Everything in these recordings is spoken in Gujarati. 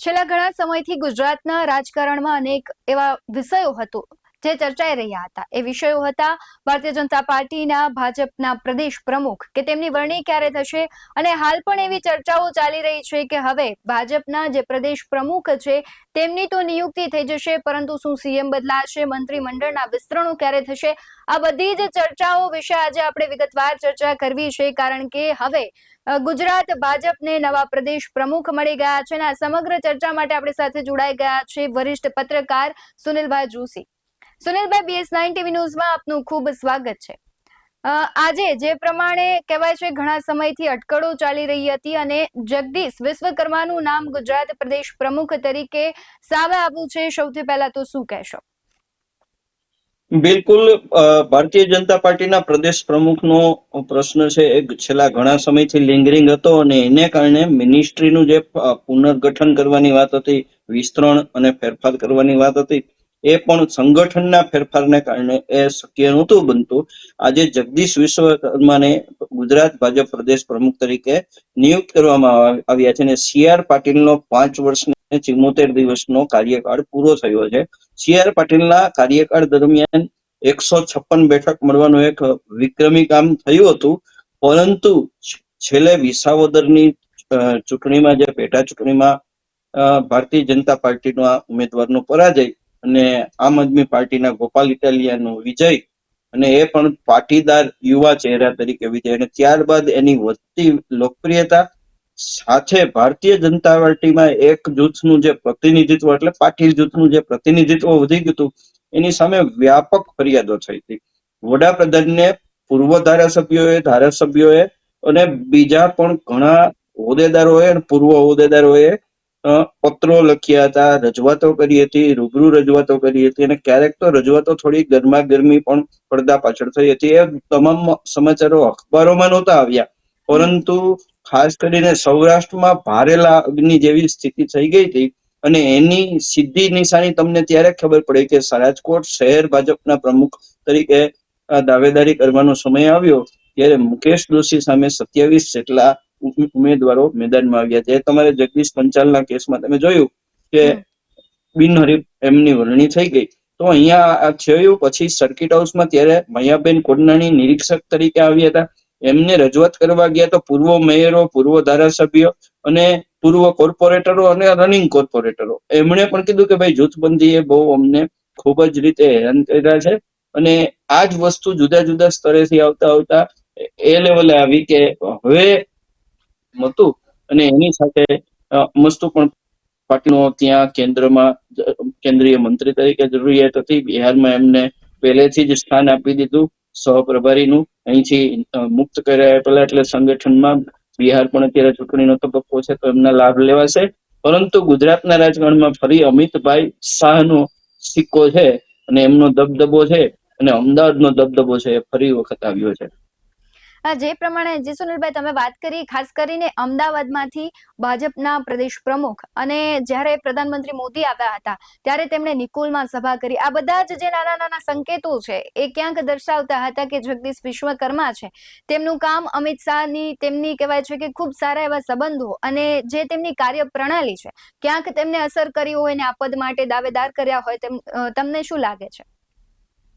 છેલ્લા ઘણા સમયથી ગુજરાતના રાજકારણમાં અનેક એવા વિષયો હતો. જે ચર્ચાઈ રહ્યા હતા. એ વિષયો હતા ભારતીય જનતા પાર્ટીના ભાજપના પ્રદેશ પ્રમુખ કે તેમની વરણી ક્યારે થશે અને હાલ પણ એવી ચર્ચાઓ ચાલી રહી છે કે હવે ભાજપના જે પ્રદેશ પ્રમુખ છે તેમની તો નિયુક્તિ થઈ જશે, પરંતુ શું સીએમ બદલાશે, મંત્રીમંડળના વિસ્તરણો ક્યારે થશે? આ બધી જ ચર્ચાઓ વિશે આજે આપણે વિગતવાર ચર્ચા કરવી છે, કારણ કે હવે ગુજરાત ભાજપને નવા પ્રદેશ પ્રમુખ મળી ગયા છે અને આ સમગ્ર ચર્ચા માટે આપણી સાથે જોડાઈ ગયા છે વરિષ્ઠ પત્રકાર સુનિલભાઈ જોશી. સુનિલભાઈ બીએસ નાઇન ટીવી ન્યૂઝમાં આપનું ખૂબ સ્વાગત છે. આજે જે પ્રમાણે કહેવાય છે, ઘણા સમયથી અટકળો ચાલી રહી હતી અને જગદીશ વિશ્વકર્માનું નામ ગુજરાત પ્રદેશ પ્રમુખ તરીકે સામે આવ્યું છે. સૌથી પહેલા તો શું કહેશો? બિલકુલ ભારતીય જનતા પાર્ટીના પ્રદેશ પ્રમુખનો પ્રશ્ન છે, એ છેલ્લા ઘણા સમયથી લિંગરિંગ હતો અને એને કારણે મિનિસ્ટ્રીનું જે પુનર્ગઠન કરવાની વાત હતી, વિસ્તરણ અને ફેરફાર કરવાની વાત હતી એ પણ સંગઠનના ફેરફારને કારણે એ શક્ય નહોતું બનતું. આજે જગદીશ વિશ્વકર્માને ગુજરાત ભાજપ પ્રદેશ પ્રમુખ તરીકે નિયુક્ત કરવામાં આવ- આવ્યા છે અને સી આર પાટીલનો પાંચ વર્ષ ને ચિમોતેર દિવસનો કાર્યકાળ પૂરો થયો છે. સી આર પાટીલના કાર્યકાળ દરમિયાન એકસો છપ્પન બેઠક મળવાનું એક વિક્રમી કામ થયું હતું. પરંતુ છેલ્લે વિસાવદરની ચૂંટણીમાં જે પેટા ચૂંટણીમાં ભારતીય જનતા પાર્ટીનો ઉમેદવારનો પરાજય અને આમ આદમી પાર્ટીના ગોપાલ ઇટાલિયાનો વિજય અને એ પણ પાટીદાર યુવા ચહેરા તરીકે વિજય. અને ત્યારબાદ એની વધતી લોકપ્રિયતા સાથે ભારતીય જનતા પાર્ટીમાં એક જૂથનું જે પ્રતિનિધિત્વ એટલે પાટીલ જૂથનું જે પ્રતિનિધિત્વ વધી ગયું હતું, એની સામે વ્યાપક ફરિયાદો થઈ હતી. વડાપ્રધાનને પૂર્વ ધારાસભ્યોએ ધારાસભ્યોએ અને બીજા પણ ઘણા હોદ્દેદારોએ અને પૂર્વ હોદ્દેદારોએ પત્રો લખ્યા હતા, રજૂઆતો કરી હતી, રૂબરૂ રજૂઆતો કરી હતી અને ક્યારેક તો રજૂઆતો થોડી ગરમા ગરમી પણ પડદા પાછળ થઈ હતી. એ તમામ સમાચારો અખબારોમાં નહોતા આવ્યા. પરંતુ ખાસ કરીને સૌરાષ્ટ્રમાં ભારેલા અગ્નિ જેવી સ્થિતિ થઈ ગઈ હતી અને એની સીધી નિશાની તમને ત્યારે ખબર પડી કે રાજકોટ શહેર ભાજપના પ્રમુખ તરીકે દાવેદારી કરવાનો સમય આવ્યો. ત્યારે મુકેશ દોશી સામે સત્યાવીસ જેટલા ઉમેદવારો મેદાનમાં આવ્યા છે. તમારે જગદીશ પંચાલના કેસમાં તમે જોયું કે બિનહરીફ એમની વરણી થઈ ગઈ. તો અહીંયા આ થયું પછી સર્કિટ હાઉસમાં ત્યારે મૈયાબેન કોડનાણી નિરીક્ષક તરીકે આવ્યા હતા. એમને રજૂઆત કરવા ગયા તો પૂર્વ મેયરો પૂર્વ ધારાસભ્યો અને પૂર્વ કોર્પોરેટરો અને રનિંગ કોર્પોરેટરો. એમણે પણ કીધું કે ભાઈ જૂથબંધી એ બહુ અમને ખૂબ જ રીતે હેરાન કર્યા છે અને આ જ વસ્તુ જુદા જુદા સ્તરેથી આવતા આવતા એ લેવલે આવી કે હવે હતું. અને એની સાથે મસ્તુ પણ પાર્ટીનો ત્યાં કેન્દ્રમાં કેન્દ્રીય મંત્રી તરીકે જરૂરિયાત હતી બિહારમાં એમને પહેલેથી જ સ્થાન આપી દીધું સહપ્રભારીનું. અહીંથી મુક્ત કર્યા પેલા એટલે સંગઠનમાં બિહાર પણ અત્યારે ચૂંટણીનો તબક્કો છે, તો એમના લાભ લેવાશે. પરંતુ ગુજરાતના રાજકારણમાં ફરી અમિતભાઈ શાહનો સિક્કો છે અને એમનો દબદબો છે અને અમદાવાદનો દબદબો છે એ ફરી વખત આવ્યો છે. જે પ્રમાણે જે સુનિલભાઈ તમે વાત કરી, ખાસ કરીને અમદાવાદમાંથી ભાજપના પ્રદેશ પ્રમુખ અને જ્યારે પ્રધાનમંત્રી મોદી આવ્યા હતા, ત્યારે તેમણે નિકોલમાં સભા કરી. આ બધા જ જે નાના નાના સંકેતો છે, એ ક્યાંક દર્શાવતા હતા કે જગદીશ વિશ્વકર્મા છે. તેમનું કામ અમિત શાહની, તેમની કહેવાય છે કે ખૂબ સારા એવા સંબંધો અને જે તેમની કાર્ય પ્રણાલી છે, ક્યાંક તેમને અસર કરી હોય અને આ પદ માટે દાવેદાર કર્યા હોય તેમ તમને શું લાગે છે?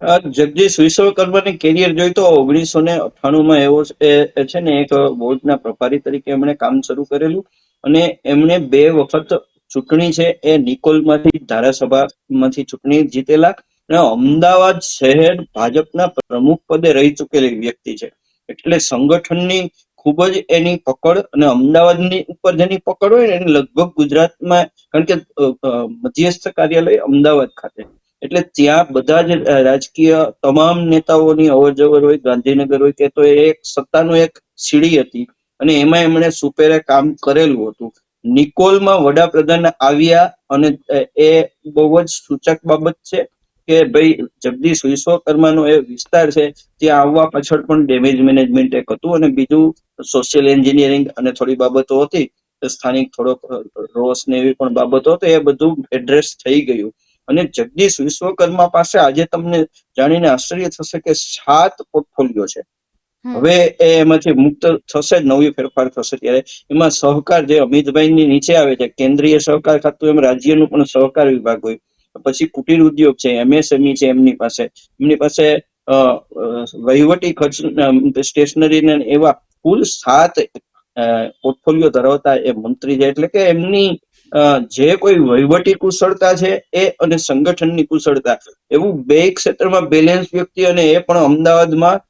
જગદીશ વિશ્વકર્માની કેરિયર જોઈ તો ઓગણીસો ને અઠાણુંમાં એવો છે ને એક બોર્ડના પ્રભારી તરીકે એમણે કામ શરૂ કરેલું અને એમણે બે વખત ચૂંટણી છે, એ નિકોલમાંથી ધારાસભામાંથી ચૂંટણી જીતેલા અને અમદાવાદ શહેર ભાજપના પ્રમુખ પદે રહી ચૂકેલી વ્યક્તિ છે. એટલે સંગઠનની ખૂબ જ એની પકડ અને અમદાવાદની ઉપર જેની પકડ હોય ને, એની લગભગ ગુજરાતમાં, કારણ કે મધ્યસ્થ કાર્યાલય અમદાવાદ ખાતે. એટલે ત્યાં બધા જ રાજકીય તમામ નેતાઓની અવર જવર હોય, ગાંધીનગર હોય કે તો એ એક સત્તાનું એક સીડી હતી અને એમાં એમણે સુપેરે કામ કરેલું હતું. નિકોલમાં વડાપ્રધાન આવ્યા અને એ બહુ જ સૂચક બાબત છે કે ભાઈ જગદીશ વિશ્વકર્માનો એ વિસ્તાર છે, ત્યાં આવવા પાછળ પણ ડેમેજ મેનેજમેન્ટ એક હતું અને બીજું સોશિયલ એન્જિનિયરિંગ અને થોડી બાબતો હતી, સ્થાનિક થોડોક રોસ ને એવી પણ બાબતો હતી, એ બધું એડ્રેસ થઈ ગયું. અને જગદીશ વિશ્વકર્મા પાસે આજે તમને જાણીને આશ્ચર્ય થશે કે સાત પોર્ટફોલિયો છે. હવે એ એમાંથી મુક્ત થશે નવી ફેરફાર થશે ત્યારે. એમાં સહકાર જે અમિતભાઈની નીચે આવે છે કેન્દ્રીય સહકાર ખાતું એમ રાજ્યનું પણ સહકાર વિભાગ હોય. પછી કુટીર ઉદ્યોગ છે એમએસએમઈ છે એમની પાસે. એમની પાસે વહીવટી ખર્ચ સ્ટેશનરી ને એવા કુલ સાત પોર્ટફોલિયો ધરાવતા એ મંત્રી છે. એટલે કે એમની જે કોઈ વહીવટી કુશળતા છે એ અને સંગઠનની કુશળતા. એવું બે ક્ષેત્રમાં બેલેન્સ વ્યક્તિ અને એ પણ અમદાવાદમાં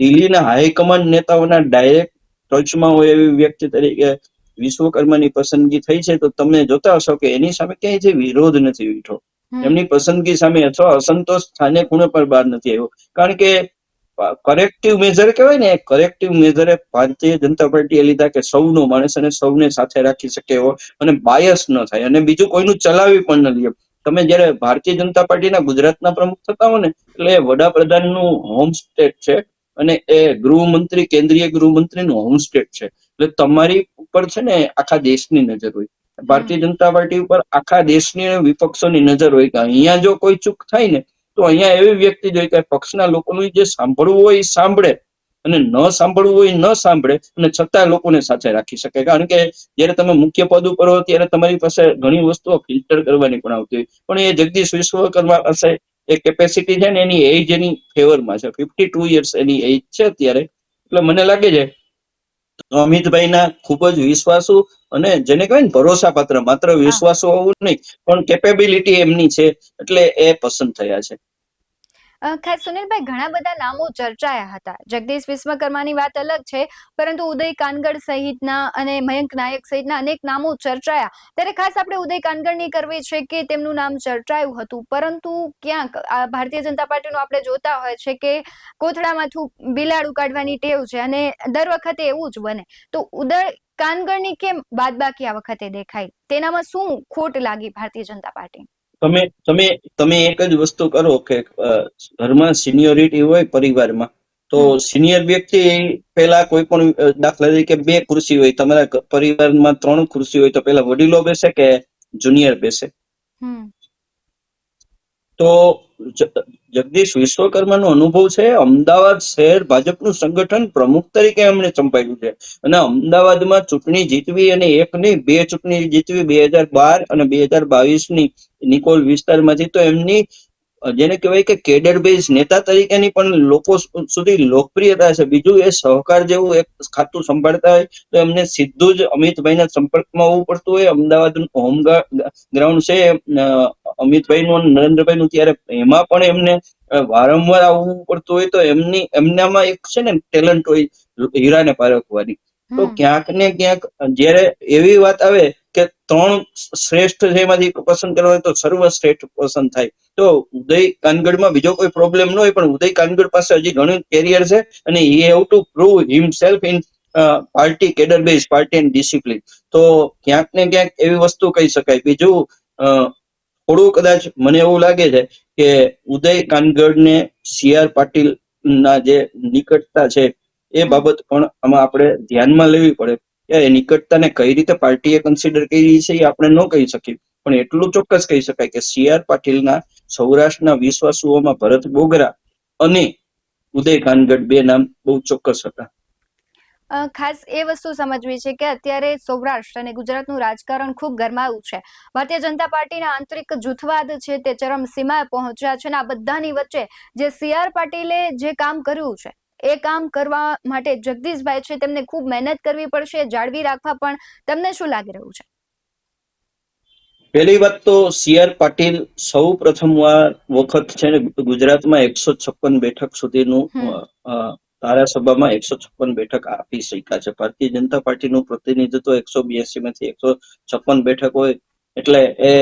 દિલ્હીના હાઈકમાન્ડ નેતાઓના ડાયરેક્ટ ટચમાં હોય એવી વ્યક્તિ તરીકે વિશ્વકર્માની પસંદગી થઈ છે તો તમે જોતા હશો કે એની સામે ક્યાંય જે વિરોધ નથી ઉઠો એમની પસંદગી સામે અથવા અસંતોષ સ્થાને ખૂણે પર બહાર નથી આવ્યો. કારણ કે કરેક્ટિવ મેજર કહેવાય ને કરેક્ટિવ મેજર ભારતીય જનતા પાર્ટીએ લીધા કે સૌનો માણસ અને સૌને સાથે રાખી શકે એવો અને બાયસ ન થાય. અને બીજું કોઈનું ચલાવી પણ ન લે. તમે જ્યારે ભારતીય જનતા પાર્ટીના ગુજરાતના પ્રમુખ થતા હો ને, એટલે એ વડાપ્રધાનનું હોમ સ્ટેટ છે અને એ ગૃહમંત્રી, કેન્દ્રીય ગૃહમંત્રીનું હોમ સ્ટેટ છે. એટલે તમારી ઉપર છે ને આખા દેશની નજર હોય. ભારતીય જનતા પાર્ટી ઉપર આખા દેશની વિપક્ષોની નજર હોય. કે અહીંયા જો કોઈ ચૂક થાય ને તો અહીંયા એવી વ્યક્તિ જોઈએ કે પક્ષના લોકોનું જે સાંભળવું હોય એ સાંભળે અને ન સાંભળવું હોય એ ન સાંભળે અને છતાં લોકોને સાથે રાખી શકે. કારણ કે જ્યારે તમે મુખ્ય પદ ઉપર હો ત્યારે તમારી પાસે ઘણી વસ્તુઓ ફિલ્ટર કરવાની પણ આવતી હોય. પણ એ જગદીશ વિશ્વકર્મા પાસે એ કેપેસિટી છે ને એની એજ એની ફેવરમાં છે. ફિફ્ટી ટુ યર્સ એની એજ છે અત્યારે. એટલે મને લાગે છે અમિતભાઈના ખૂબ જ વિશ્વાસુ અને જેને કહેવાય ને ભરોસાપાત્ર માત્ર વિશ્વાસુ હોવું નહીં પણ કેપેબિલિટી એમની છે. એટલે એ પસંદ થયા છે. ખાસ સુનિલભાઈ, ઘણા બધા નામો ચર્ચાયા હતા. જગદીશ વિશ્વકર્માની વાત અલગ છે, પરંતુ ઉદય કાનગડ સહિતના અને મયંક નાયક સહિતના અનેક નામો ચર્ચાયા. ત્યારે ખાસ આપણે ઉદય કાનગડની કરવી છે કે તેમનું નામ ચર્ચાયું હતું. પરંતુ ક્યાંક ભારતીય જનતા પાર્ટીનું આપણે જોતા હોય છે કે કોથળામાંથી બિલાડું કાઢવાની ટેવ છે અને દર વખતે એવું જ બને. તો ઉદય કાનગડની કેમ બાદબાકી આ વખતે દેખાઈ? તેનામાં શું ખોટ લાગી ભારતીય જનતા પાર્ટી? તમે તમે તમે એક જ વસ્તુ કરો કે ઘરમાં સિનિયોરિટી હોય પરિવારમાં તો સિનિયર વ્યક્તિ પેલા કોઈ પણ દાખલા તરીકે બે ખુરશી હોય તમારા પરિવારમાં ત્રણ ખુરશી હોય તો પેલા વડીલો બેસે કે જુનિયર બેસે? તો જગદીશ વિશ્વકર્માનો અનુભવ છે. અમદાવાદ શહેર ભાજપનું સંગઠન પ્રમુખ તરીકે એમણે સંભાળ્યું છે. અને અમદાવાદમાં ચૂંટણી જીતવી અને એક નહીં બે ચૂંટણી જીતવી બે હજાર બાર અને બે હજાર બાવીસની નિકોલ વિસ્તારમાંથી તો એમની, જેને કહેવાય કે કેડર બેઝ નેતા તરીકેની પણ લોકો સુધી લોકપ્રિયતા છે. બીજું એ સહકાર જેવું એક ખાતું સંભાળતા હોય તો એમને સીધું જ અમિતભાઈના સંપર્કમાં આવવું પડતું હોય. અમદાવાદ હોમ ગ્રાઉન્ડ છે અ, અમિતભાઈનું અને નરેન્દ્રભાઈનું ત્યારે એમાં પણ એમને વારંવાર આવવું પડતું હોય તો એમની એમનામાં એક છે ને ટેલેન્ટ હોય હીરાને પારખવાની તો ક્યાંક ને ક્યાંક જયારે એવી વાત આવે કે ત્રણ શ્રેષ્ઠ છે એમાંથી પસંદ કરવા હોય તો સર્વશ્રેષ્ઠ પસંદ થાય. તો ઉદય કાનગડમાં બીજો કોઈ પ્રોબ્લેમ ન હોય પણ ઉદય કાનગડ પાસે હજી ઘણું કેરિયર છે અને he have to prove himself in party cadre base party and discipline તો ક્યાંક ને ક્યાંક એવી વસ્તુ કહી શકાય. બીજું થોડું કદાચ મને એવું લાગે છે કે ઉદય કાનગડને સી આર પાટીલ ના જે નિકટતા છે એ બાબત પણ આમાં આપણે ધ્યાનમાં લેવી પડે કે એ નિકટતાને કઈ રીતે પાર્ટીએ કન્સિડર કરી છે એ આપણે ન કહી શકીએ. પણ એટલું ચોક્કસ કહી શકાય કે સી આર પાટીલના સૌરાષ્ટ્રના વિશ્વાસુઓમાં ભરત બોગરા અને ઉદય કાનગડ બે નામ બહુ ચોક્કસ હતા. ખાસ એ વસ્તુ સમજવી છે કે અત્યારે સૌરાષ્ટ્ર અને ગુજરાતનું રાજકારણ ખૂબ ગરમાયું છે. ભારતીય જનતા પાર્ટીના આંતરિક જૂથવાદ છે તે ચરમસીમાએ પહોંચ્યા છે અને આ બધાની વચ્ચે જે સી આર પાટીલે જે કામ કર્યું છે એ કામ કરવા માટે જગદીશભાઈ છે તેમને ખૂબ મહેનત કરવી પડશે જાળવી રાખવા પણ તમને શું લાગી રહ્યું છે? પહેલી વાત તો સી આર પાટીલ સૌ પ્રથમ વખત છે ને ગુજરાતમાં એકસો છપ્પન બેઠક સુધીનું ધારાસભામાં એકસો છપ્પન બેઠક આપી શક્યા છે. ભારતીય જનતા પાર્ટીનું પ્રતિનિધિત્વ એકસો બ્યાસી માંથી એકસો છપ્પન બેઠક હોય એટલે એ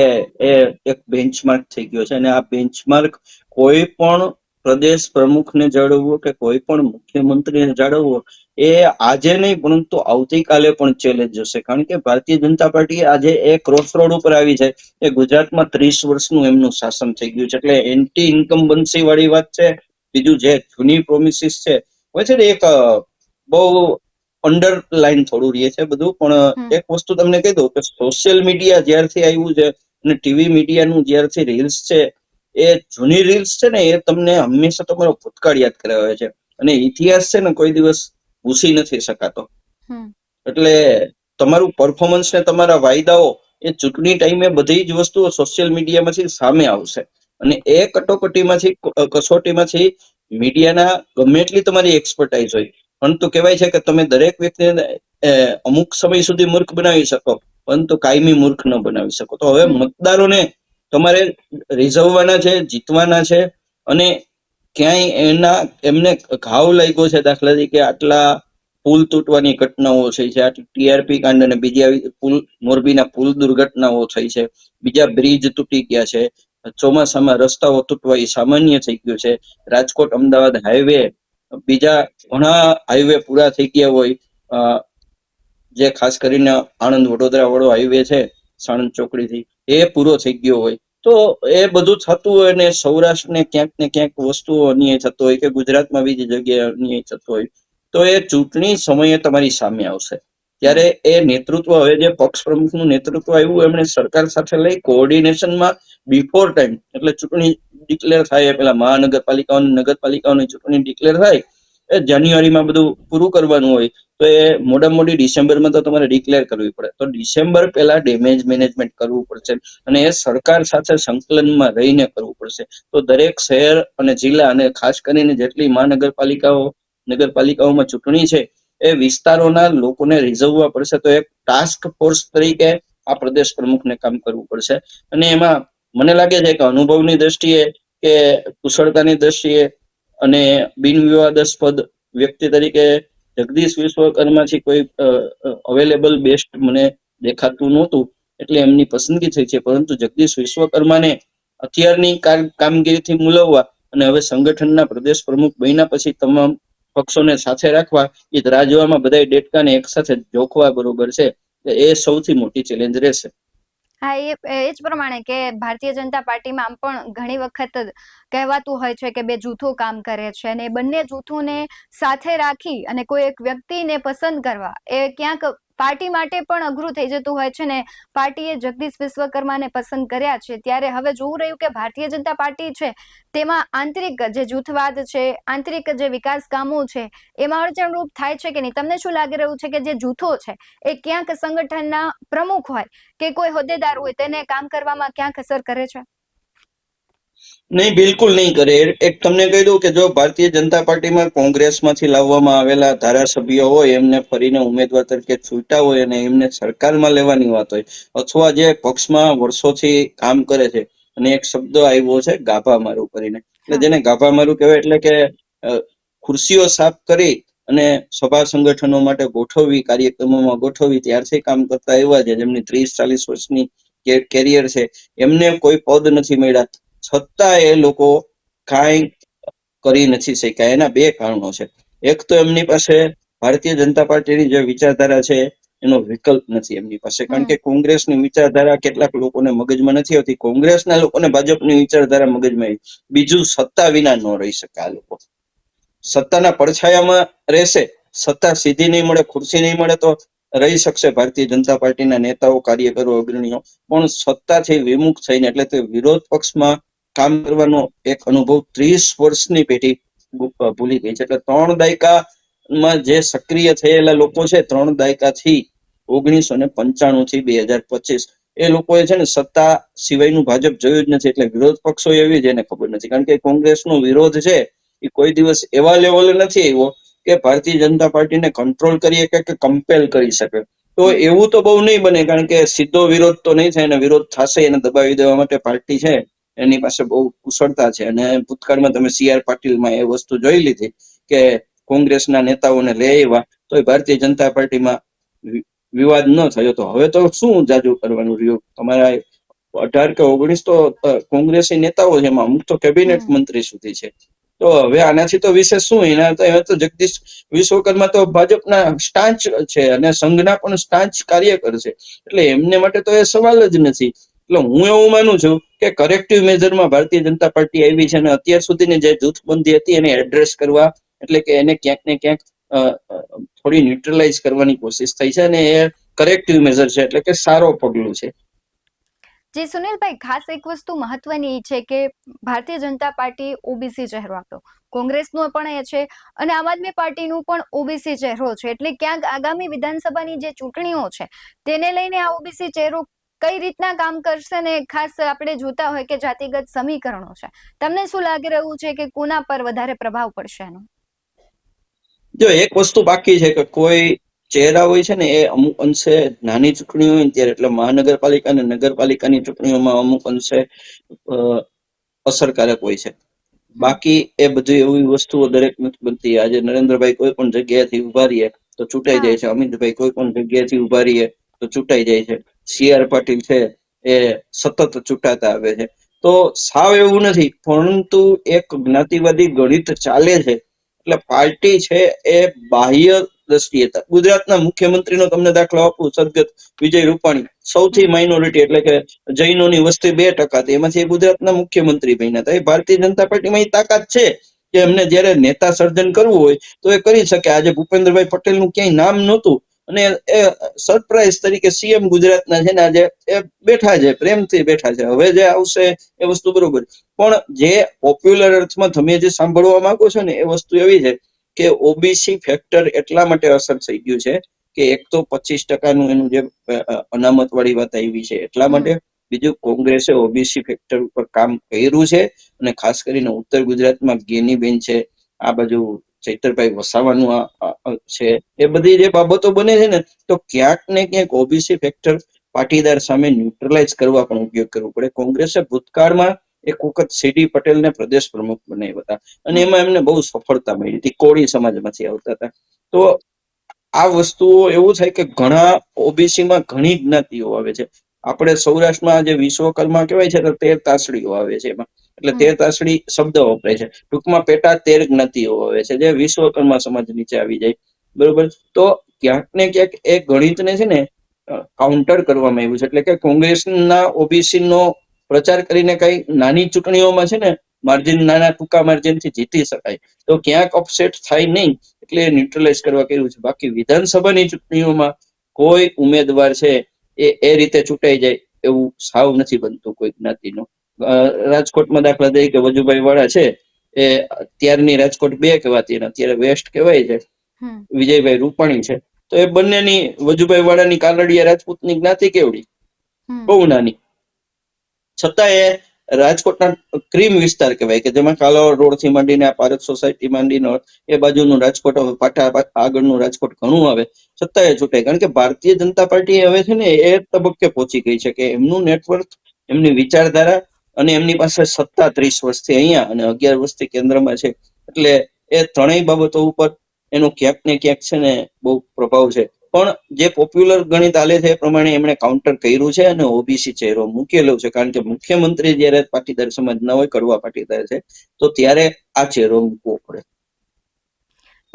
એ એક બેન્ચમાર્ક થઈ ગયો છે. અને આ બેન્ચમાર્ક કોઈ પણ પ્રદેશ પ્રમુખને જાળવવો કે કોઈ પણ મુખ્યમંત્રીને જાળવવો એ આજે નહીં, પરંતુ આવતીકાલે પણ ચેલેન્જ હશે. કારણ કે ભારતીય જનતા પાર્ટી આજે એ ક્રોસ રોડ ઉપર આવી છે. એ ગુજરાતમાં ત્રીસ વર્ષનું એમનું શાસન થઈ ગયું છે. એટલે એન્ટી ઇન્કમ્બન્સી વાળી વાત છે. બીજું જે જૂની પ્રોમિસિસ છે હોય છે ને એક બહુ અંડરલાઈન થોડું રહે છે બધું પણ એક વસ્તુ તમને કહી દઉં કે સોશિયલ મીડિયા જ્યારથી આવ્યું છે અને ટીવી મીડિયાનું જ્યારથી રીલ્સ છે એ જૂની રીલ્સ છે ને એ તમને હંમેશા તમારો ભૂતકાળ યાદ કરાવે છે. અને ઇતિહાસ છે ને કોઈ દિવસ ભૂસી નથી શકાતો. એટલે તમારું પરફોર્મન્સ ને તમારા વાયદાઓ એ ચૂંટણી ટાઈમે બધી જ વસ્તુઓ સોશિયલ મીડિયામાંથી સામે આવશે. અને એ કટોકટીમાંથી કસોટીમાંથી મીડિયાના ગમે એટલી તમારી એક્સપર્ટાઇઝ હોય. પરંતુ કહેવાય છે કે તમે દરેક વ્યક્તિને અમુક સમય સુધી મૂર્ખ બનાવી શકો પરંતુ કાયમી મૂર્ખ ન બનાવી શકો. તો હવે મતદારોને તમારે રીઝવવાના છે જીતવાના છે અને ક્યાંય એના એમને ઘાવ લાગ્યો છે દાખલા તરીકે આટલા પુલ તૂટવાની ઘટનાઓ થઈ છે આટલી ટીઆરપી કાંડ અને બીજી આવી પુલ મોરબીના પુલ દુર્ઘટનાઓ થઈ છે બીજા બ્રિજ તૂટી ગયા છે ચોમાસામાં રસ્તાઓ તૂટવા એ સામાન્ય થઈ ગયું છે. રાજકોટ, અમદાવાદ હાઈવે, બીજા ઘણા હાઈવે પૂરા થઈ ગયા હોય જે ખાસ કરીને આણંદ વડોદરા વાળો હાઈવે છે, સાણંદ ચોકડીથી, એ પૂરો થઈ ગયો હોય. તો એ બધું થતું હોય ને સૌરાષ્ટ્રને ક્યાંક ને ક્યાંક વસ્તુઓ અન્યાય થતો હોય કે ગુજરાતમાં બીજી જગ્યાએ અન્યાય થતો હોય, તો એ ચૂંટણી સમયે તમારી સામે આવશે. ત્યારે એ નેતૃત્વ, હવે જે પક્ષ પ્રમુખનું નેતૃત્વ આવ્યું, એમણે સરકાર સાથે લઈ કોઓર્ડિનેશનમાં બિફોર ટાઈમ એટલે ચૂંટણી ડિક્લેર થાય પેલા મહાનગરપાલિકાઓની, નગરપાલિકાઓની ચૂંટણી ડિક્લેર થાય, એ જાન્યુઆરીમાં બધું પૂરું કરવાનું હોય, તો એ મોડા મોડી ડિસેમ્બરમાં તો તમારે ડિક્લેર કરવી પડે. તો ડિસેમ્બર પહેલા ડેમેજ મેનેજમેન્ટ કરવું પડશે અને એ સરકાર સાથે સંકલનમાં રહીને કરવું પડશે. તો દરેક શહેર અને જિલ્લા અને ખાસ કરીને જેટલી મહાનગરપાલિકાઓ, નગરપાલિકાઓમાં ચૂંટણી છે, એ વિસ્તારોના લોકોને રીઝવવા પડશે. તો એક ટાસ્ક ફોર્સ તરીકે આ પ્રદેશ પ્રમુખને કામ કરવું પડશે. અને એમાં મને લાગે છે કે અનુભવની દ્રષ્ટિએ કે કુશળતાની દ્રષ્ટિએ અને બિનવિવાદાસ્પદ વ્યક્તિ તરીકે જગદીશ વિશ્વકર્માથી કોઈ અવેલેબલ બેસ્ટ મને દેખાતું નહોતું, એટલે એમની પસંદગી થઈ છે. પરંતુ જગદીશ વિશ્વકર્માને અત્યારની કામગીરીથી મૂલવવા અને હવે સંગઠનના પ્રદેશ પ્રમુખ બન્યા પછી તમામ પક્ષોને સાથે રાખવા, એ રાજવામાં બધા ડેટકાને એક સાથે જોખવા બરોબર છે. એ સૌથી મોટી ચેલેન્જ રહેશે. હા, એ એ જ પ્રમાણે કે ભારતીય જનતા પાર્ટીમાં આમ પણ ઘણી વખત કહેવાતું હોય છે કે બે જૂથો કામ કરે છે અને બંને જૂથોને સાથે રાખી અને કોઈ એક વ્યક્તિને પસંદ કરવા, એ ક્યાંક પાર્ટી માટે પણ અઘરું થઈ જતું હોય છે ને પાર્ટીએ જગદીશ વિશ્વકર્માને પસંદ કર્યા છે. ત્યારે હવે જોવું રહ્યું કે ભારતીય જનતા પાર્ટી છે તેમાં આંતરિક જે જૂથવાદ છે, આંતરિક જે વિકાસ કામો છે, એમાં અડચણરૂપ થાય છે કે નહીં? તમને શું લાગી રહ્યું છે કે જે જૂથો છે એ ક્યાંક સંગઠનના પ્રમુખ હોય કે કોઈ હોદ્દેદાર હોય તેને કામ કરવામાં ક્યાંક અસર કરે છે? નહીં બિલકુલ નહીં કરે. એક તમને કહી દઉં કે જો ભારતીય જનતા પાર્ટીમાં કોંગ્રેસમાંથી લાવવામાં આવેલા ધારાસભ્યો હોય એમને ફરીને ઉમેદવાર તરીકે છૂટા હોય અને એમને સરકારમાં લેવાની વાત હોય અથવા જે પક્ષમાં વર્ષોથી કામ કરે છે અને એક શબ્દ આવ્યો છે ગાભા મારું કરીને. એટલે જેને ગાભા મારું કહેવાય એટલે કે ખુરશીઓ સાફ કરી અને સભા સંગઠનો માટે ગોઠવવી કાર્યક્રમોમાં ગોઠવવી ત્યારથી કામ કરતા એવા છે જેમની ત્રીસ ચાલીસ વર્ષની કેરિયર છે. એમને કોઈ પદ નથી મળ્યા. છતાં એ લોકો કાંઈ કરી નથી શક્યા. એના બે કારણો છે. એક તો એમની પાસે ભારતીય જનતા પાર્ટીની જે વિચારધારા છે એનો વિકલ્પ નથી એમની પાસે. કારણ કે કોંગ્રેસની વિચારધારા કેટલાક લોકોને મગજમાં નથી આવતી. કોંગ્રેસના લોકોને ભાજપની વિચારધારા મગજમાં આવી. બીજું સત્તા વિના ન રહી શકે આ લોકો. સત્તાના પડછાયામાં રહેશે. સત્તા સીધી નહીં મળે ખુરશી નહીં મળે તો રહી શકશે ભારતીય જનતા પાર્ટીના નેતાઓ કાર્યકરો અગ્રણીઓ. પણ સત્તાથી વિમુખ થઈને એટલે તે વિરોધ પક્ષમાં કામ કરવાનો એક અનુભવ ત્રીસ વર્ષની પેઢી ભૂલી ગઈ છે. એટલે ત્રણ દાયકામાં જે સક્રિય થયેલા લોકો છે, ત્રણ દાયકાથી ઓગણીસો ને પંચાણું થી બે હજાર પચીસ. એ લોકોએ છે ને સત્તા સિવાયનું ભાજપ જોયું જ નથી. એટલે વિરોધ પક્ષો એવી જેને ખબર નથી. કારણ કે કોંગ્રેસનો વિરોધ છે, એ કોઈ દિવસ એવા લેવલે નથી આવ્યો કે ભારતીય જનતા પાર્ટીને કંટ્રોલ કરી શકે કે કમ્પેલ કરી શકે. તો એવું તો બહુ નહીં બને. કારણ કે સીધો વિરોધ તો નહીં થાય અને વિરોધ થશે એને દબાવી દેવા માટે પાર્ટી છે. એની પાસે બહુ કુશળતા છે. અને ભૂતકાળમાં તમે સી આર પાટીલમાં એ વસ્તુ જોઈ લીધી કે કોંગ્રેસના નેતાઓને લઈ આવ્યા તો ભારતીય જનતા પાર્ટીમાં વિવાદ ન થયો. તો હવે તો શું જાજુ કરવાનું રહ્યું? તમારા અઢાર કે ઓગણીસ તો કોંગ્રેસી નેતાઓ છે એમાં. અમુક તો કેબિનેટ મંત્રી સુધી છે. તો હવે આનાથી તો વિશેષ શું? એના તો એમાં તો જગદીશ વિશ્વકર્મા તો ભાજપના સ્ટાન્ચ છે અને સંઘના પણ સ્ટાન્ચ કાર્યકર છે. એટલે એમને માટે તો એ સવાલ જ નથી. એટલે હું એવું માનું છું કે કરેક્ટિવ મેજરમાં ભારતીય જનતા પાર્ટી આવી છે અને અત્યાર સુધીની જે જૂથબંધી હતી એને એડ્રેસ કરવા એટલે કે એને ક્યાંક ને ક્યાંક થોડી ન્યુટ્રલાઇઝ કરવાની કોશિશ થઈ છે અને એ કરેક્ટિવ મેજર છે એટલે કે સારો પગલું છે. જે સુનિલભાઈ, ખાસ એક વસ્તુ મહત્વની છે કે ભારતીય જનતા પાર્ટી ઓબીસી ચહેરો આપ્યો કોંગ્રેસનો પણ એ છે અને આમ આદમી પાર્ટીનું પણ ઓબીસી ચહેરો છે. એટલે ક્યાંક આગામી વિધાનસભાની જે ચૂંટણીઓ છે, તેને લઈને આ ઓબીસી ચહેરો કઈ રીતના કામ કરશે ને ખાસ આપણે જોતા હોય કે જાતિગત સમીકરણો છે. તમને શું લાગી રહ્યું છે કે કોના પર વધારે પ્રભાવ પડશે એનો? જો એક વસ્તુ બાકી છે કે કોઈ ચહેરા હોય છે ને એ અમુક અંશે નાની ચૂંટણીઓ હોય ત્યારે એટલે મહાનગરપાલિકા અને નગરપાલિકાની ચૂંટણીઓમાં અમુક અંશે અસરકારક હોય છે. બાકી એ બધી એવી વસ્તુઓ દરેક નથી બનતી. આજે નરેન્દ્રભાઈ કોઈ પણ જગ્યાએથી ઊભા રહીએ તો ચૂંટાઈ જાય છે. અમિતભાઈ કોઈ પણ જગ્યાએથી ઊભા રહીએ તો ચૂંટાઈ જાય છે. સી આર પાટીલ છે, એ સતત ચૂંટાતા આવે છે. તો સાવ એવું નથી, પરંતુ એક જ્ઞાતિવાદી ગણિત ચાલે છે. એટલે પાર્ટી છે એ બાહ્ય દ્રષ્ટિએ ગુજરાતના મુખ્યમંત્રીનો તમને દાખલો આપું સદગત વિજય રૂપાણી. સૌથી માઇનોરિટી એટલે કે જૈનોની વસ્તી બે ટકા હતી. એમાંથી ગુજરાતના મુખ્યમંત્રી બન્યા હતા. એ ભારતીય જનતા પાર્ટીમાં એ તાકાત છે કે એમને જ્યારે નેતા સર્જન કરવું હોય તો એ કરી શકે. આજે ભૂપેન્દ્રભાઈ પટેલનું ક્યાંય નામ નહોતું. અને એ સરપ્રાઈઝ તરીકે સીએમ ગુજરાતના છે ને આજે એ બેઠા છે પ્રેમથી બેઠા છે. હવે જે આવશે એ વસ્તુ બરોબર. પણ જે પોપ્યુલર અર્થમાં તમે જે સાંભળવા માંગો છો ને એ વસ્તુ એવી છે કે ઓબીસી ફેક્ટર એટલા માટે અસર થઈ ગયું છે કે એક તો પચીસ ટકાનું એનું જે અનામત વાળી વાત આવી છે એટલા માટે બીજું કોંગ્રેસે ઓબીસી ફેક્ટર ઉપર કામ કર્યું છે અને ખાસ કરીને ઉત્તર ગુજરાતમાં ગેનીબેન છે આ બાજુ ચૈતરભાઈ વસાવાનું આ- છે. એ બધી જે બાબતો બને છે ને, તો ક્યાંક ને ક્યાંક ઓબીસી ફેક્ટર પાટીદાર સામે ન્યુટ્રલાઇઝ કરવા પણ ઉપયોગ કરવો પડે. કોંગ્રેસે ભૂતકાળમાં એક વખત સીડી પટેલને પ્રદેશ પ્રમુખ બનાવ્યા હતા. અને એમાં એમને બહુ સફળતા મળી હતી. કોળી સમાજમાંથી આવતા હતા. તો આ વસ્તુઓ એવું થાય કે ઘણા ઓબીસીમાં ઘણી જ્ઞાતિઓ આવે છે. આપણે સૌરાષ્ટ્રમાં જે વિશ્વકર્મા કહેવાય છે તો તેર તાસડીઓ આવે છે એમાં. એટલે તેર તાસડી શબ્દ વપરાય છે. ટૂંકમાં પેટા તેર જ્ઞાતિઓ આવે છે, જે વિશ્વકર્મા સમાજ નીચે આવી જાય. બરોબર? તો ક્યાંક ને ક્યાંક એ ગણિતને છે ને કાઉન્ટર કરવામાં આવ્યું છે. એટલે કે કોંગ્રેસના ઓબીસી નો પ્રચાર કરીને કઈ નાની ચૂંટણીઓમાં છે ને માર્જિન નાના ટૂંકા માર્જિનથી જીતી શકાય. તો ક્યાંક અપસેટ થાય નહીં, એટલે ન્યુટ્રલાઇઝ કરવા કર્યું છે. બાકી વિધાનસભાની ચૂંટણીઓમાં કોઈ ઉમેદવાર છે એ એ રીતે ચૂંટાઈ જાય એવું સાવ નથી બનતું કોઈ જ્ઞાતિનું. રાજકોટમાં દાખલા તરીકે વજુભાઈ વાળા છે એ ત્યારની રાજકોટ બે કહેવાતી અને અત્યારે વેસ્ટ કહેવાય છે. વિજયભાઈ રૂપાણી છે. તો એ બંનેની વજુભાઈ વાળાની કાલડિયા રાજપૂતની જ્ઞાતિ કેવડી? બહુ નાની. છતાં એ રાજકોટના ક્રીમ વિસ્તાર કહેવાય કે જેમાં કાલાવડ રોડથી માંડીને આ પારક સોસાયટી માંડીને એ બાજુનું રાજકોટ હવે પાટા આગળનું રાજકોટ ઘણું આવે. છતાં એ છૂટે. કારણ કે ભારતીય જનતા પાર્ટી હવે છે ને એ તબક્કે પહોંચી ગઈ છે કે એમનું નેટવર્ક એમની વિચારધારા અને એમની પાસે સત્તા ત્રીસ વર્ષથી અહીંયા અને અગિયાર વર્ષથી કેન્દ્રમાં છે. એટલે એ ત્રણેય બાબતો ઉપર એનો ક્યાંક ને ક્યાંક છે ને બહુ પ્રભાવ છે. પણ જે પોપ્યુલર ગણિત આલે છે એ પ્રમાણે એમણે કાઉન્ટર કર્યું છે અને ઓબીસી ચહેરો મૂકેલો છે. કારણ કે મુખ્યમંત્રી જ્યારે પાટીદાર સમાજના હોય, કડવા પાટીદાર છે, તો ત્યારે આ ચહેરો મૂકવો પડે.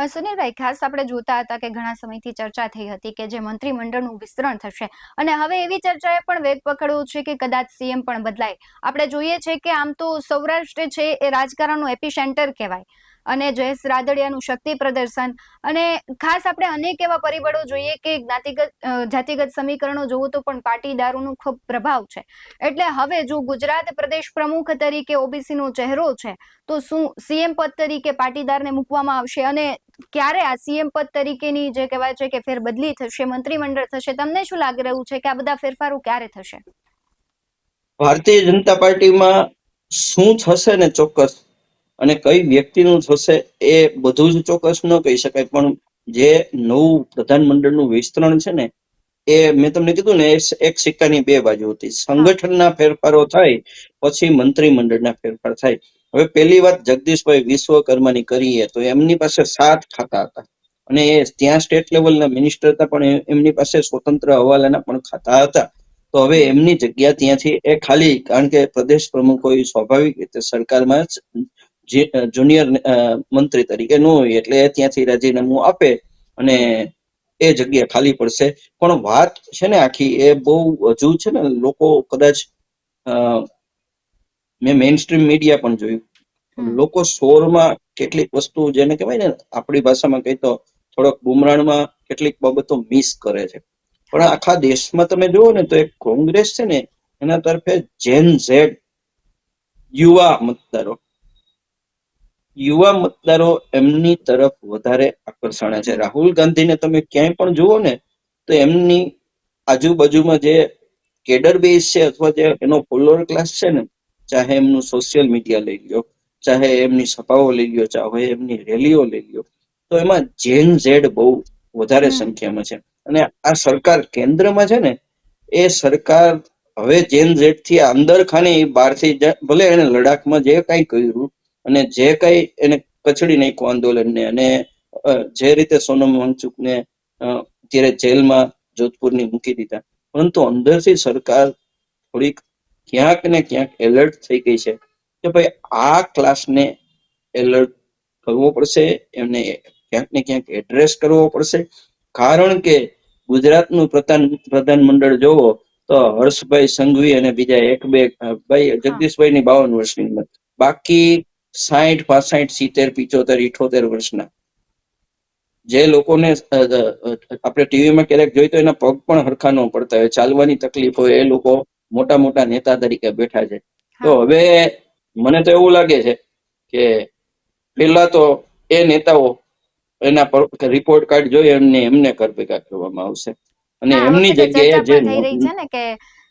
સુનિલભાઈ ખાસ આપણે જોતા હતા કે ઘણા સમયથી ચર્ચા થઈ હતી કે જે મંત્રીમંડળનું વિસ્તરણ થશે. અને હવે એવી ચર્ચાએ પણ વેગ પકડ્યો છે કે કદાચ સીએમ પણ બદલાય. આપણે જોઈએ છે કે આમ તો સૌરાષ્ટ્ર છે એ રાજકારણનું એપી સેન્ટર કહેવાય. અને જયેશ રાદડિયાનું શક્તિ પ્રદર્શન. અને ખાસ આપણે અનેક એવા પરિબળો જોઈએ કે જ્ઞાતિગત જાતિગત સમીકરણો જોવું તો પણ પાટીદારોનું ખૂબ પ્રભાવ છે. એટલે હવે જો ગુજરાત પ્રદેશ પ્રમુખ તરીકે ઓબીસી નો ચહેરો છે, તો શું સીએમ પદ તરીકે પાટીદારને મૂકવામાં આવશે? અને ક્યારે આ સીએમ પદ તરીકેની જે કહેવાય છે કે ફેરબદલી થશે, મંત્રીમંડળ થશે, તમને શું લાગી રહ્યું છે કે આ બધા ફેરફારો ક્યારે થશે? ભારતીય જનતા પાર્ટીમાં શું થશે ને ચોક્કસ અને કઈ વ્યક્તિનું થશે એ બધું જ ચોક્કસ ન કહી શકાય, પણ જે નવું પ્રધાનમંડળનું વિસ્તરણ છે ને, એ મેં તમને કીધું ને એક સિક્કાની બે બાજુ હતી. સંગઠનના ફેરફારો થાય, પછી મંત્રીમંડળના ફેરફાર થાય. હવે પહેલી વાત જગદીશભાઈ વિશ્વકર્માની કરીએ તો એમની પાસે સાત ખાતા હતા. અને એ ત્યાં સ્ટેટ લેવલના મિનિસ્ટર હતા, પણ એમની પાસે સ્વતંત્ર હવાલાના પણ ખાતા હતા. તો હવે એમની જગ્યા ત્યાંથી એ ખાલી, કારણ કે પ્રદેશ પ્રમુખ સ્વાભાવિક રીતે સરકારમાં જ જુનિયર મંત્રી તરીકે ન હોય એટલે ત્યાંથી રાજીનામું આપે અને એ જગ્યા ખાલી પડશે. પણ વાત છે ને આખી એ બહુ હજુ છે ને લોકો કદાચ મેં મેઇન સ્ટ્રીમ મીડિયા પણ જોયું. લોકો સોરમાં કેટલીક વસ્તુ જેને કહેવાય ને આપણી ભાષામાં કહી તો થોડોક બુમરાણમાં કેટલીક બાબતો મિસ કરે છે. પણ આખા દેશમાં તમે જુઓ ને તો એક કોંગ્રેસ છે ને એના તરફે જેન ઝેડ યુવા મતદારો યુવા મતદારો એમની તરફ વધારે આકર્ષણ છે. રાહુલ ગાંધીને તમે ક્યાંય પણ જુઓ ને તો એમની આજુબાજુમાં જે કેડર બેઝ છે અથવા જે એનો ફોલોઅર ક્લાસ છે ને ચાહે એમનું સોશિયલ મીડિયા લઈ લ્યો ચાહે એમની સભાઓ લઈ લ્યો ચાહે એમની રેલીઓ લઈ લ્યો તો એમાં જેન ઝેડ બહુ વધારે સંખ્યામાં છે. અને આ સરકાર કેન્દ્રમાં છે ને એ સરકાર હવે જેન ઝેડથી અંદર ખાને બહારથી ભલે એને લડાખમાં જે કઈ કર્યું અને જે કઈ એને કચડી નાખ્યું આંદોલનને અને જે રીતે સોનમ વંચુકને અત્યારે જેલમાં જોધપુરની મૂકી દીધા. પરંતુ અંદરથી સરકાર થોડીક ક્યાંક ને ક્યાંક એલર્ટ થઈ ગઈ છે કે ભાઈ આ ક્લાસને એલર્ટ કરવો પડશે, એમને ક્યાંક ને ક્યાંક એડ્રેસ કરવો પડશે. કારણ કે ગુજરાતનું પ્રધાન પ્રધાનમંડળ જોવો તો હર્ષભાઈ સંઘવી અને બીજા એક બે ભાઈ જગદીશભાઈ ની બાવન વર્ષની ઉંમર. બાકી સાઠ પાસઠ સિત્તેર પિચોતેર ઇઠોતેર વર્ષના. જે લોકોને આપણે ટીવીમાં ક્યારેક જોઈ તો એના પગ પણ હરખા ન પડતા હોય. ચાલવાની તકલીફ હોય એ લોકો મોટા મોટા નેતા તરીકે બેઠા છે. તો હવે મને તો એવું લાગે છે કે પેલા તો એ નેતાઓ એના પર રિપોર્ટ કાર્ડ જોઈ એમને એમને કર ભેગા કરવામાં આવશે. અને એમની જગ્યાએ જે થઈ રહી છે ને કે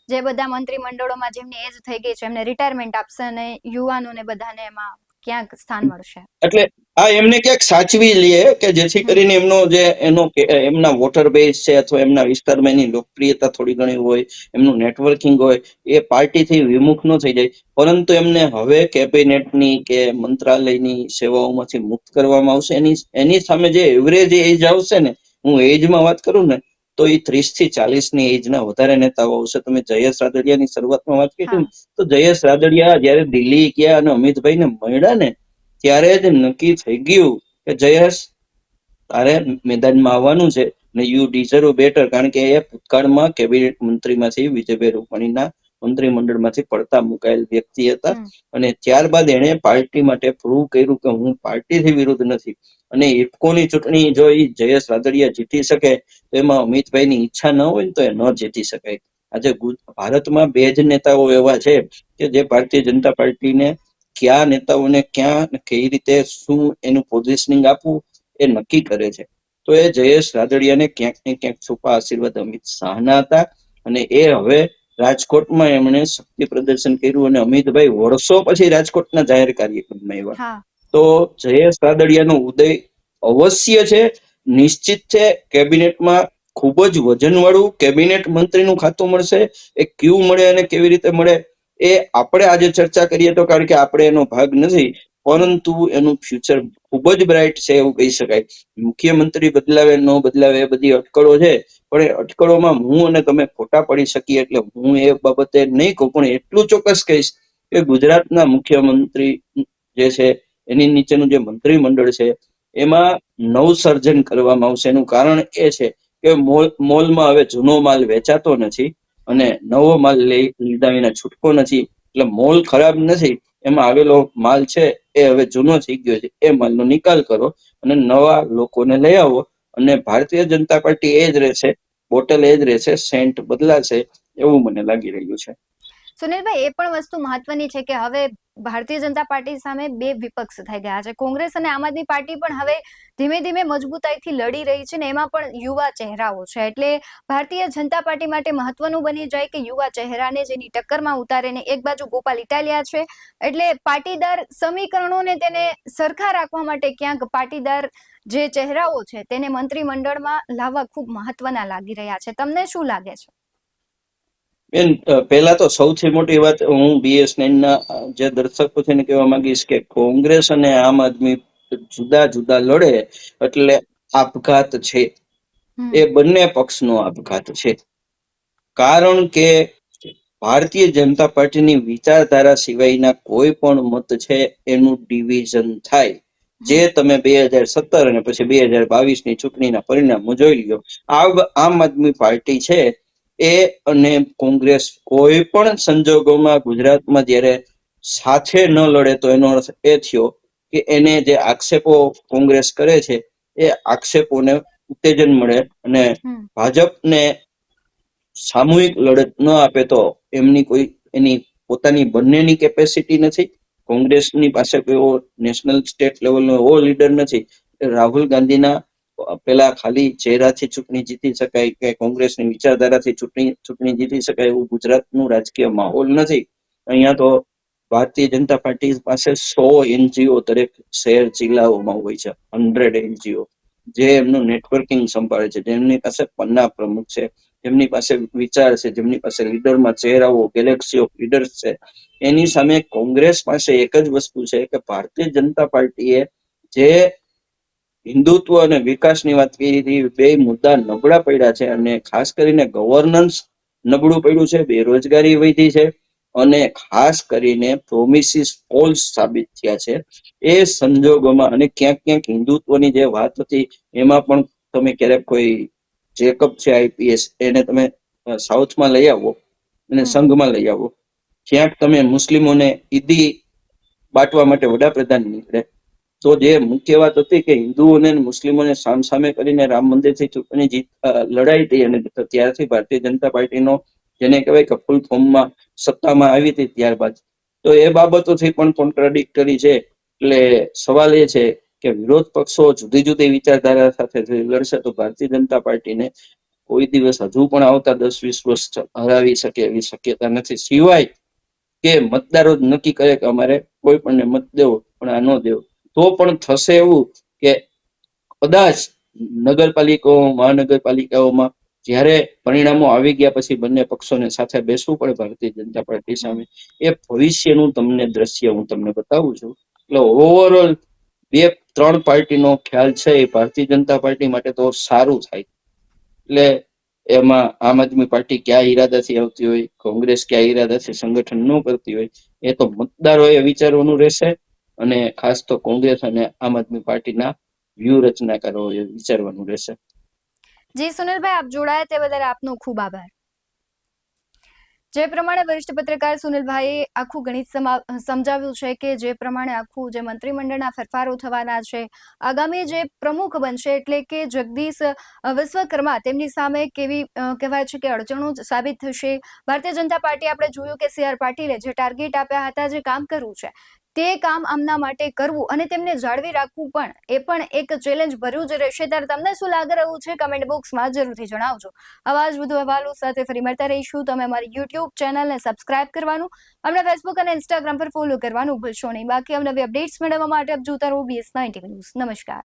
જે બધા મંત્રીમંડળોમાં જેમની એજ થઈ ગઈ છે એમને રિટાયરમેન્ટ આપશે અને યુવાનોને બધાને એમાં ક્યાંક સ્થાન મળશે? એટલે આ એમને ક્યાંક સાચવી લઈએ કે જેથી કરીને એમનો જે એનો એમના વોટર બેઝ છે અથવા એમના વિસ્તારમાં એની લોકપ્રિયતા થોડી ઘણી હોય એમનું નેટવર્કિંગ હોય એ પાર્ટીથી વિમુખ ન થઈ જાય. પરંતુ એમને હવે કેબિનેટની કે મંત્રાલયની સેવાઓમાંથી મુક્ત કરવામાં આવશે. એની એની સામે જે એવરેજ એજ આવશે ને હું એજમાં વાત કરું ને તો એ ત્રીસથી ચાલીસની એજ ના વધારે નેતાઓ આવશે. તમે જયેશ રાદડિયાની શરૂઆતમાં વાત કરી તો જયેશ રાદડિયા જયારે દિલ્હી ગયા અને અમિતભાઈ ને મળ્યા ને ત્યારે જ નક્કી થઈ ગયું કે જયેશ તારે મેદાનમાં આવવાનું છે ને યુ ડિઝર્વ બેટર. કારણ કે એ ભૂતકાળમાં કેબિનેટ મંત્રીમાંથી વિજયભાઈ રૂપાણીના મંત્રીમંડળમાંથી પડતા મુકાયેલ વ્યક્તિ હતા. અને ત્યારબાદ એણે પાર્ટી માટે પ્રૂવ કર્યું કે હું પાર્ટીથી વિરુદ્ધ નથી. અને ઇફકોની ચૂંટણી જો એ જયેશ રાદડિયા જીતી શકે તો એમાં અમિતભાઈની ઈચ્છા ન હોય તો એ ન જીતી શકાય. આજે ભારતમાં બે જ નેતાઓ એવા છે કે જે ભારતીય જનતા પાર્ટીને કયા નેતાઓને ક્યાં કઈ રીતે શું એનું પોઝિશનિંગ આપવું એ નક્કી કરે છે. તો એ જયેશ રાદડિયાને ક્યાંક ને ક્યાંક છુપા આશીર્વાદ અમિત શાહના હતા. અને એ હવે રાજકોટમાં એમણે શક્તિ પ્રદર્શન કર્યું અને અમિતભાઈ વર્ષો પછી રાજકોટના જાહેર કાર્યક્રમમાં એવા તો જયેશ રાદડિયાનો ઉદય અવશ્ય છે નિશ્ચિત છે કેબિનેટમાં ખૂબ જ વજનવાળું કેબિનેટ મંત્રીનું ખાતું મળશે એ ક્યુ મળે અને કેવી રીતે મળે એ આપણે આજે ચર્ચા કરીએ તો કારણ કે આપણે એનો ભાગ નથી પરંતુ એનું ફ્યુચર ખૂબ જ બ્રાઇટ છે એવું કહી શકાય. મુખ્યમંત્રી બદલાવે ન બદલાવે એ બધી અટકળો છે પણ એ અટકળોમાં હું અને તમે ખોટા પડી શકીએ એટલે હું એ બાબતે નહીં કહું, પણ એટલું ચોક્કસ કહીશ કે ગુજરાતના મુખ્યમંત્રી જે છે, એની નીચેનું જે મંત્રીમંડળ છે, એમાં નવસર્જન કરવામાં આવશે. એનું કારણ એ છે કે મોલ, મોલમાં હવે જૂનો માલ વેચાતો નથી અને નવો માલ લીધા વિના છૂટકો નથી. એટલે મોલ ખરાબ નથી, એમાં આવેલો માલ છે એ હવે જૂનો થઈ ગયો છે. એ માલનો નિકાલ કરો અને નવા લોકોને લઈ આવો. અને ભારતીય જનતા પાર્ટી એ જ રહેશે, બોટલ એ જ રહેશે, સેન્ટ બદલાશે એવું મને લાગી રહ્યું છે. સુનિલભાઈ, એ પણ વસ્તુ મહત્વની છે કે હવે ભારતીય જનતા પાર્ટી સામે બે વિપક્ષ થઈ ગયા છે. કોંગ્રેસ અને આમ આદમી પાર્ટી પણ હવે ધીમે ધીમે મજબૂતાઈથી લડી રહી છે ને એમાં પણ યુવા ચહેરાઓ છે. એટલે ભારતીય જનતા પાર્ટી માટે મહત્વનું બની જાય કે યુવા ચહેરાને જેની ટક્કરમાં ઉતારે એક બાજુ ગોપાલ ઇટાલિયા છે. એટલે પાટીદાર સમીકરણોને તેને સરખા રાખવા માટે ક્યાંક પાટીદાર જે ચહેરાઓ છે તેને મંત્રીમંડળમાં લાવવા ખૂબ મહત્વના લાગી રહ્યા છે. તમને શું લાગે છે? બેન પહેલા તો સૌથી મોટી વાત હું બીએસ ના જે દર્શકો છે એને કહેવા માંગીશ કે કોંગ્રેસ અને આમ આદમી જુદા જુદા લડે એટલે આપઘાત છે. એ બંને પક્ષનો આપઘાત છે. કારણ કે ભારતીય જનતા પાર્ટીની વિચારધારા સિવાયના કોઈ પણ મત છે એનું ડિવિઝન થાય. જે તમે બે હજાર સત્તર અને પછી બે હજાર બાવીસની ચૂંટણીના પરિણામો જોઈ લ્યો. આ આમ આદમી પાર્ટી છે એ અને કોંગ્રેસ કોઈ પણ સંજોગોમાં ગુજરાતમાં જ્યારે સાથે ન લડે તો એનો અર્થ એ થયો કે એને જે આક્ષેપો કોંગ્રેસ કરે છે એ આક્ષેપોને ઉત્તેજન મળે અને ભાજપને સામૂહિક લડત ન આપે તો એમની કોઈ એની પોતાની બંનેની કેપેસિટી નથી કોંગ્રેસની પાસે કોઈ એવો નેશનલ સ્ટેટ લેવલનો એવો લીડર નથી. રાહુલ ગાંધીના પેલા ખાલી ચહેરાથી ચૂંટણી જીતી શકાય કે કોંગ્રેસની વિચારધારાથી ચૂંટણી ચૂંટણી જીતી શકાય એવું ગુજરાતનું રાજકીય માહોલ નથી. અહીંયા તો ભારતીય જનતા પાર્ટી પાસે સો એનજીઓ દરેક શહેર, જિલ્લાઓમાં હોય છે. Hundred NGO. જે એમનું નેટવર્કિંગ સંભાળે છે. જેમની પાસે પન્ના પ્રમુખ છે, જેમની પાસે વિચાર છે, જેમની પાસે લીડરમાં ચહેરાઓ ગેલેક્સી ઓફ લીડર્સ છે. એની સામે કોંગ્રેસ પાસે એક જ વસ્તુ છે કે ભારતીય જનતા પાર્ટીએ જે હિન્દુત્વ અને વિકાસની વાત કરી બે મુદ્દા નબળા પડ્યા છે અને ખાસ કરીને ગવર્નન્સ નબળું પડ્યું છે બેરોજગારી વધી છે અને ખાસ કરીને પ્રોમિસિસ ફોલ્સ સાબિત થયા છે. એ સંજોગોમાં અને ક્યાંક ક્યાંક હિન્દુત્વની જે વાત હતી એમાં પણ તમે ક્યારેક કોઈ જેકબ છે આઈપીએસ એને તમે સાઉથમાં લઈ આવો અને સંઘમાં લઈ આવો. ક્યાંક તમે મુસ્લિમોને ઈદી બાંટવા માટે વડાપ્રધાન નીકળે. તો જે મુખ્ય વાત હતી કે હિન્દુઓને મુસ્લિમોને સામસામે કરીને રામ મંદિરથી ચૂંટણી જીત લડાઈ હતી અને ત્યારથી ભારતીય જનતા પાર્ટીનો જેને કહેવાય કે ફૂલ ફોર્મમાં સત્તામાં આવી હતી ત્યારબાદ. તો એ બાબતોથી પણ કોન્ટ્રાડિક્ટરી છે. એટલે સવાલ એ છે કે વિરોધ પક્ષો જુદી જુદી વિચારધારા સાથે લડશે તો ભારતીય જનતા પાર્ટીને કોઈ દિવસ હજુ પણ આવતા દસ વીસ વર્ષ હરાવી શકે એવી શક્યતા નથી. સિવાય કે મતદારો જ નક્કી કરે કે અમારે કોઈ પણ મત દેવો, પણ આ ન દેવો. તો પણ થશે એવું કે કદાચ નગરપાલિકાઓ, મહાનગરપાલિકાઓમાં જ્યારે પરિણામો આવી ગયા પછી બંને પક્ષોને સાથે બેસવું પડે ભારતીય જનતા પાર્ટી સામે, એ ભવિષ્યનું તમને દ્રશ્ય હું તમને બતાવું છું. એટલે ઓવરઓલ બે, ત્રણ પાર્ટીનો ખ્યાલ છે એ ભારતીય જનતા પાર્ટી માટે તો સારું થાય. એટલે એમાં આમ આદમી પાર્ટી કયા ઈરાદાથી આવતી હોય, કોંગ્રેસ ક્યાં ઈરાદાથી સંગઠન ન કરતી હોય, એ તો મતદારોએ વિચારવાનું રહેશે. અને ખાસ તો કોંગ્રેસ અને આમ આદમી પાર્ટીના વ્યૂહરચનાકારોએ વિચારવાનું રહેશે. જી સુનિલભાઈ, આપ જોડાયા તે બદલ આપનો ખૂબ આભાર. જે પ્રમાણે વરિષ્ઠ પત્રકાર સુનિલભાઈએ આખું ગણિત સમજાવ્યું છે કે જે પ્રમાણે આખું જે મંત્રીમંડળના ફેરફારો થવાના છે, આગામી જે પ્રમુખ બનશે એટલે કે જગદીશ વિશ્વકર્મા તેમની સામે કેવી કહેવાય છે કે અડચણો સાબિત થશે. ભારતીય જનતા પાર્ટી આપણે જોયું કે સી આર પાટીલે જે ટાર્ગેટ આપ્યા હતા, જે કામ કરવું છે તે કામ આમના માટે કરવું અને તેમને જાળવી રાખવું પણ એ પણ એક ચેલેન્જ ભર્યું જ રહેશે. ત્યારે તમને શું લાગી રહ્યું છે? કમેન્ટ બોક્સમાં જરૂરથી જણાવજો. આવા વધુ અહેવાલો સાથે ફરી મળતા રહીશું. તમે અમારી યુટ્યુબ ચેનલને સબસ્ક્રાઇબ કરવાનું અમને ફેસબુક અને ઇન્સ્ટાગ્રામ પર ફોલો કરવાનું ભૂલશો નહીં. બાકી અમને અપડેટ્સ મેળવવા માટે આપ જોતા રહો બીએસ નાઇન્ટી ન્યૂઝ નમસ્કાર.